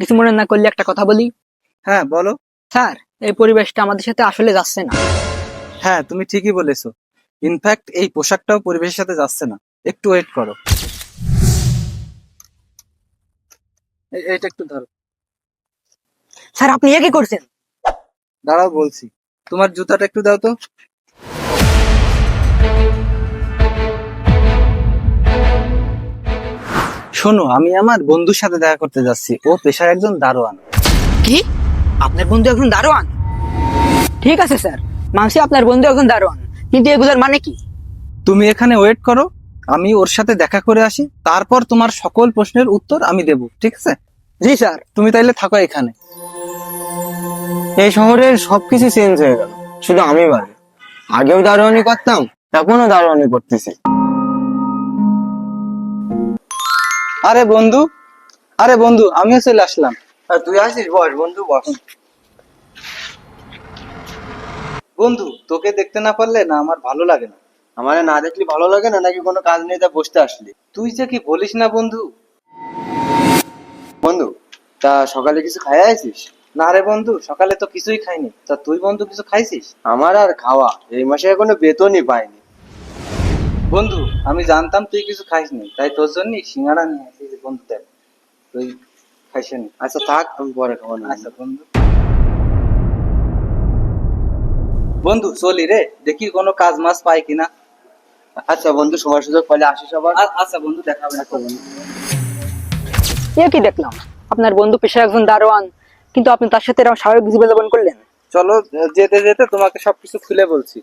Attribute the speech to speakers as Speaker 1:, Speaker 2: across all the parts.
Speaker 1: কিছু মনে না করলে একটা কথা বলি?
Speaker 2: হ্যাঁ বলো।
Speaker 1: স্যার এই পরিবেশটা আমাদের সাথে আসলে যাচ্ছে না।
Speaker 2: হ্যাঁ তুমি ঠিকই বলেছ। ইনফ্যাক্ট এই পোশাকটাও পরিবেশের সাথে যাচ্ছে না। একটু ওয়েট করো। এ- এইটা একটু ধরো।
Speaker 1: স্যার আপনি এ কি করছেন?
Speaker 2: দাঁড়াও বলছি। তোমার জুতাটা একটু দাও তো। শোনো আমি আমার বন্ধুর সাথে দেখা করতে যাচ্ছি। ও পেশায় একজন দারোয়ান।
Speaker 1: কি? আপনার বন্ধু এখন দারোয়ান? ঠিক আছে স্যার। মানছি আপনার বন্ধু এখন দারোয়ান। কিন্তু এগুলোর মানে কি?
Speaker 2: তুমি এখানে ওয়েট করো আমি ওর সাথে দেখা করে আসি তারপর তোমার সকল প্রশ্নের উত্তর আমি দেব ঠিক আছে?
Speaker 1: জি স্যার।
Speaker 2: তুমি তাইলে থাকো এখানে।
Speaker 3: এই শহরের সবকিছু চেঞ্জ হয়ে গেল। শুধু আমি বাদে আগেও দারোয়ানি করতাম এখনও দারোয়ানি করতেছি।
Speaker 2: আরে বন্ধু আরে বন্ধু আমিও চলে আসলাম।
Speaker 3: তুই আসিস? বস বন্ধু বস।
Speaker 2: বন্ধু তোকে দেখতে না পারলে না আমার ভালো লাগে না।
Speaker 3: আমার না দেখলি ভালো লাগে না নাকি কোনো কাজ নেই তা বসতে আসলি?
Speaker 2: তুই যে কি বলিস না বন্ধু?
Speaker 3: বন্ধু তা সকালে কিছু খাই আছিস
Speaker 2: না রে বন্ধু সকালে তো কিছুই খাইনি। তা তুই বন্ধু কিছু খাইছিস?
Speaker 3: আমার আর খাওয়া এই মাসে এখনও বেতনই পাইনি।
Speaker 2: বন্ধু আমি জানতাম তুই কিছু খাইসনি তাই তোর জন্য সিঙ্গাড়া নিয়ে আসিস বন্ধু দেখ তুই খাইসনি
Speaker 3: আচ্ছা থাক আমি পরে খাব না।
Speaker 2: আচ্ছা বন্ধু। বন্ধু চলি রে দেখি কোনো কাজ মাস পাই কিনা।
Speaker 3: আচ্ছা বন্ধু সময় সুযোগ পেলে আসিস আবার
Speaker 2: আচ্ছা বন্ধু দেখা হবে। বন্ধু।
Speaker 1: এ কি দেখলাম? আপনার বন্ধু পেশায় একজন দারোয়ান কিন্তু আপনি তার সাথে এরকম স্বাভাবিক জীবনযাপন করলেন?
Speaker 2: চলো যেতে যেতে তোমাকে সবকিছু খুলে বলছি।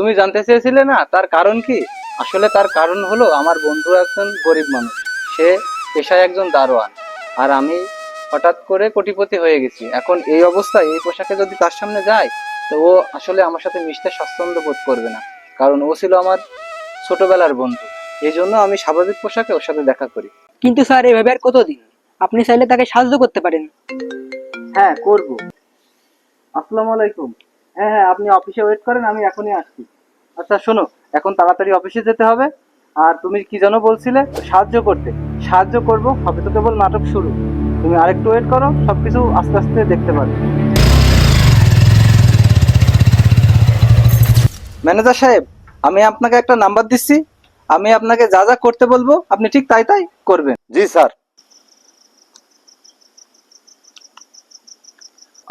Speaker 2: তুমি জানতে চেয়েছিলে না তার কারণ কি? আসলে তার কারণ হলো আমার বন্ধু একজন গরিব মানুষ। সে পেশায় একজন দারোয়ান। আর আমি হঠাৎ করে কোটিপতি হয়ে গেছি। এখন এই অবস্থায় এই পোশাকে যদি তার সামনে যায় তো ও আসলে আমার সাথে মিশতে স্বাচ্ছন্দ্য বোধ করবে না। কারণ ও ছিল আমার ছোটবেলার বন্ধু। এই জন্য আমি স্বাভাবিক পোশাকে ওর সাথে দেখা করি।
Speaker 1: কিন্তু স্যার এভাবে আর কতদিন? আপনি চাইলে তাকে সাহায্য করতে পারেন।
Speaker 2: হ্যাঁ করব। আসসালামু আলাইকুম। হ্যাঁ হ্যাঁ আপনি অফিসে ওয়েট করেন আমি এখনই আসছি। আচ্ছা শোনো এখন তাড়াতাড়ি অফিসে যেতে হবে। আর তুমি কি যেন বলছিলে সাহায্য করতে। সাহায্য করব হবে তো কেবল নাটক শুরু। তুমি আরেকটু ওয়েট করো সবকিছু আস্তে আস্তে দেখতে পারবে। ম্যানেজার সাহেব আমি আপনাকে একটা নাম্বার দিচ্ছি। আমি আপনাকে যা যা করতে বলব আপনি ঠিক তাই তাই করবেন।
Speaker 3: জি স্যার।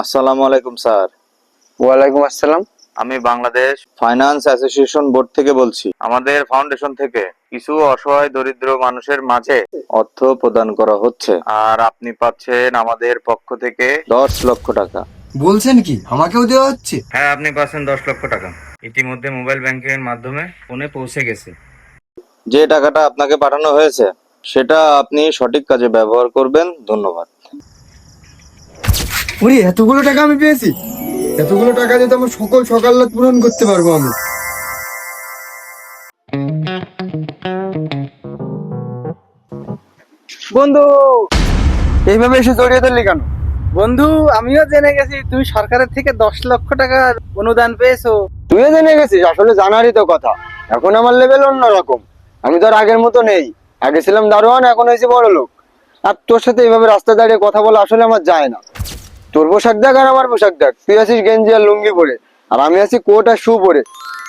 Speaker 4: আসসালামু আলাইকুম স্যার।
Speaker 3: ওয়ালাইকুম আসসালাম।
Speaker 4: আমি বাংলাদেশ ফাইন্যান্স অ্যাসোসিয়েশন বোর্ড থেকে বলছি। আমাদের ফাউন্ডেশন থেকে কিছু অসহায় দরিদ্র মানুষের মাঝে অর্থ প্রদান করা হচ্ছে। আর আপনি পাচ্ছেন আমাদের পক্ষ থেকে দশ লক্ষ টাকা।
Speaker 3: বলছেন কি? আমাকেও দেওয়া হচ্ছে?
Speaker 4: হ্যাঁ আপনি পাচ্ছেন দশ লক্ষ টাকা। ইতিমধ্যে মোবাইল ব্যাংকিং এর মাধ্যমে ফোনে পৌঁছে গেছে। যে টাকাটা আপনাকে পাঠানো হয়েছে সেটা আপনি সঠিক কাজে ব্যবহার করবেন। ধন্যবাদ।
Speaker 5: ওরে এতগুলো টাকা আমি পেয়েছি। এতগুলো টাকা দিয়ে তো আমার সকল সকাল পূরণ করতে পারব আমি।
Speaker 2: বন্ধু
Speaker 5: এইভাবে এসে জড়িয়ে ধরলি কেন?
Speaker 2: বন্ধু আমিও জেনে গেছি তুমি সরকারের থেকে দশ লক্ষ টাকার অনুদান পেয়েছ।
Speaker 5: তুইও জেনে গেছিস আসলে জানারই তো কথা। এখন আমার লেভেল অন্যরকম। আমি তো আর আগের মতো নেই। আগে ছিলাম দারোয়ান এখন হয়েছে বড় লোক আর তোর সাথে এইভাবে রাস্তা দাঁড়িয়ে কথা বলা আসলে আমার যায় না। তোর পোশাক দেখ আর আমার পোশাক দেখ। তুই আছিস গেঞ্জি আর লুঙ্গি পরে আর আমি আছি কোট আর শু পরে।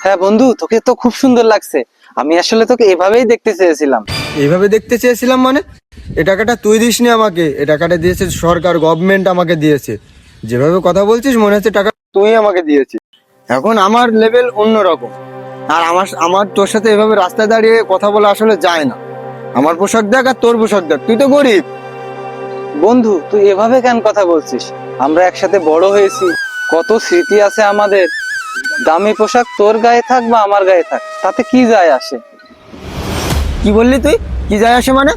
Speaker 2: হ্যাঁ বন্ধু তোকে তো খুব সুন্দর লাগছে। আমি আসলে তোকে এভাবেই দেখতে চেয়েছিলাম।
Speaker 5: এইভাবে দেখতে চেয়েছিলাম মানে? এ টাকাটা তুই দিসনি আমাকে এ টাকাটা দিয়েছে সরকার গভর্নমেন্ট আমাকে দিয়েছে। যেভাবে কথা বলছিস মনে হচ্ছে টাকা তুই আমাকে দিয়েছিস। এখন আমার লেভেল অন্যরকম আর আমার আমার তোর সাথে এভাবে রাস্তায় দাঁড়িয়ে কথা বলা আসলে যায় না। আমার পোশাক দেখ আর তোর পোশাক দেখ। তুই তো গরিব।
Speaker 2: বন্ধু তুই এভাবে কেন কথা বলছিস? আমরা একসাথে বড় হয়েছি। কত স্মৃতি আছে আমাদের। দামি পোশাক তোর গায়ে থাক বা আমার গায়ে থাক তাতে কি যায় আসে?
Speaker 5: কি বললি তুই? কি যায় আসে মানে?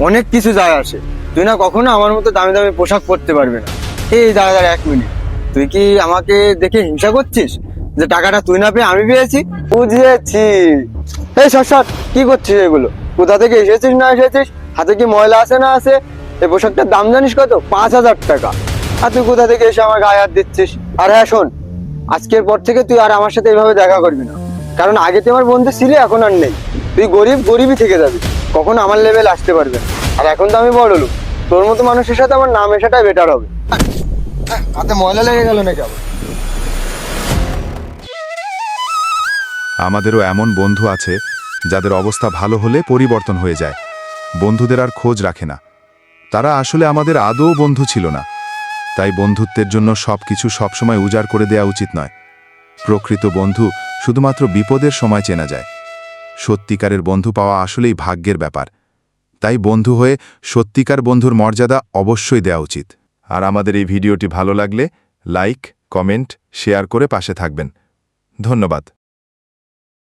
Speaker 5: অনেক কিছু যায় আসে। তুই না কখনো আমার মতো দামি দামি পোশাক পরতে পারবে না। এই দাঁড়া দাঁড়া এক মিনিট। তুই কি আমাকে দেখে হিংসা করছিস? যে টাকাটা তুই না পেয়ে আমি পেয়েছি? বুঝেছি। এই সর সর কি করছিস এগুলো? কোথা থেকে এসেছিস না এসেছিস? হাতে কি ময়লা আছে না আছে? এই পোশাকটার দাম জানিস কত? পাঁচ হাজার টাকা। আর তুই কোথা থেকে এসে আমার গায়ে হাত দিচ্ছিস? আর হ্যাঁ শোন, আজকের পর থেকে তুই আর আমার সাথে এভাবে দেখা করবি না। কারণ আগে তুই আমার বন্ধু ছিলি, এখন আর নেই। তুই গরিব, গরিবই থেকে যাবি। কখন আমার লেভেল আসতে পারবে আর এখন তো আমি বড় লোক। তোর মতো মানুষের সাথে আমার নাম এসাটাই বেটার হবে। হাতে ময়লা লেগে গেল নাকি আবার?
Speaker 6: আমাদেরও এমন বন্ধু আছে, যাদের অবস্থা ভালো হলে পরিবর্তন হয়ে যায়। বন্ধুদের আর খোঁজ রাখে না। তারা আসলে আমাদের আদৌ বন্ধু ছিল না। তাই বন্ধুত্বের জন্য সবকিছু সবসময় উজাড় করে দেওয়া উচিত নয়। প্রকৃত বন্ধু শুধুমাত্র বিপদের সময় চেনা যায়। সত্যিকারের বন্ধু পাওয়া আসলেই ভাগ্যের ব্যাপার। তাই বন্ধু হয়ে সত্যিকার বন্ধুর মর্যাদা অবশ্যই দেওয়া উচিত। আর আমাদের এই ভিডিওটি ভালো লাগলে লাইক, কমেন্ট, শেয়ার করে পাশে থাকবেন। ধন্যবাদ।